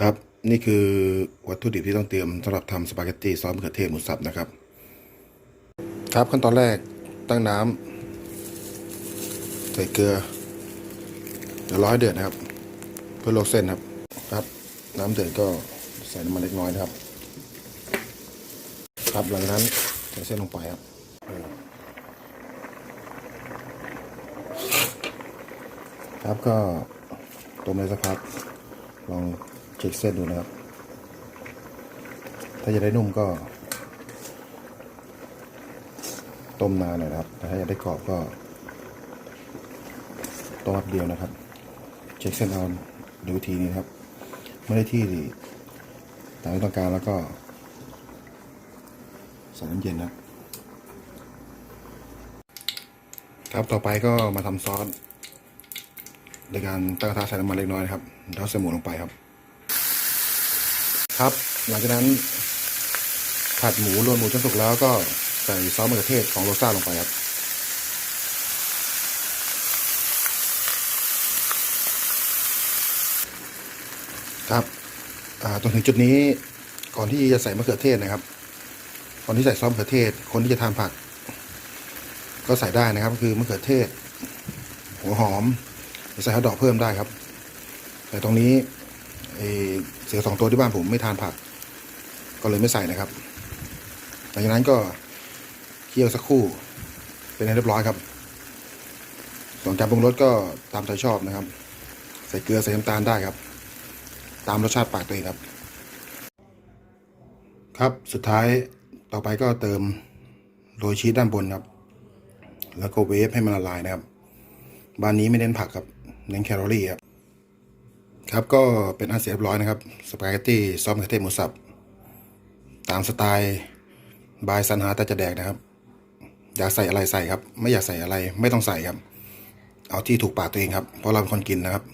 ครับนี่คือวัตถุดิบที่ต้องเตรียมสำหรับทำสปาเกตตี้ซอสมะเขือเทศหมูสับนะครับ ครับขั้นตอนแรกตั้งน้ำใส่เกลือเดี๋ยวรอให้เดือดนะครับ เพื่อลวกเส้นครับ ครับ น้ำเดือดก็ใส่น้ำมันเล็กน้อยนะครับ ครับหลังนั้นใส่เส้นลงไปครับครับก็ต้มไปสักพักลอง เช็คเส้นดูนะครับ ถ้าจะได้นุ่มก็ ต้มนานหน่อยครับ แต่ถ้าอยากได้กรอบก็ต้มแป๊บเดียวนะครับ เช็คเส้นเอาดูวิธีนี้ครับ ไม่ได้ที่ตามที่ต้องการแล้วก็ใส่น้ำเย็นนะครับครับต่อไปก็มาทำซอสในการตั้งกระทะใส่น้ำมันเล็กน้อยนะครับแล้วใส่หมูลงไปครับ ครับ หลังจากนั้นผัดหมูรวนหมูจนสุกแล้วก็ใส่ซอสมะเขือเทศของโรซ่าลงไปครับครับอ่าตรงถึงจุดนี้ก่อนที่จะใส่มะเขือเทศนะครับก่อนที่ใส่ซอสมะเขือเทศ คนที่จะทานผัก ก็ใส่ได้นะครับ คือมะเขือเทศ หัวหอมใส่ฮอทดอกเพิ่มได้ครับ แต่ตรงนี้ เอ่อเสือสองตัวที่บ้านผมไม่ทานผัก ก็เลยไม่ใส่นะครับหลังจากนั้นก็เคี่ยวสักครู่ เป็นเรียบร้อยครับส่วนการปรุงรสก็ตามใจชอบนะครับ ใส่เกลือใส่น้ำตาลได้ครับ ตามรสชาติปากตัวเองครับ ครับสุดท้ายต่อไปก็เติมโรยชีสด้านบนครับ แล้วก็เวฟให้มันละลายนะครับ บ้านนี้ไม่เน้นผักครับ เน้นแคลอรี่ครับ ครับก็เป็นอันเสร็จเรียบร้อยนะครับสปาเกตตี้ซอสมะเขือเทศหมูสับ ตามสไตล์บายสันหาแต่จะแดกนะครับ อยากใส่อะไรใส่ครับ ไม่อยากใส่อะไรไม่ต้องใส่ครับ เอาที่ถูกปากตัวเองครับ เพราะเราเป็นคนกินนะครับ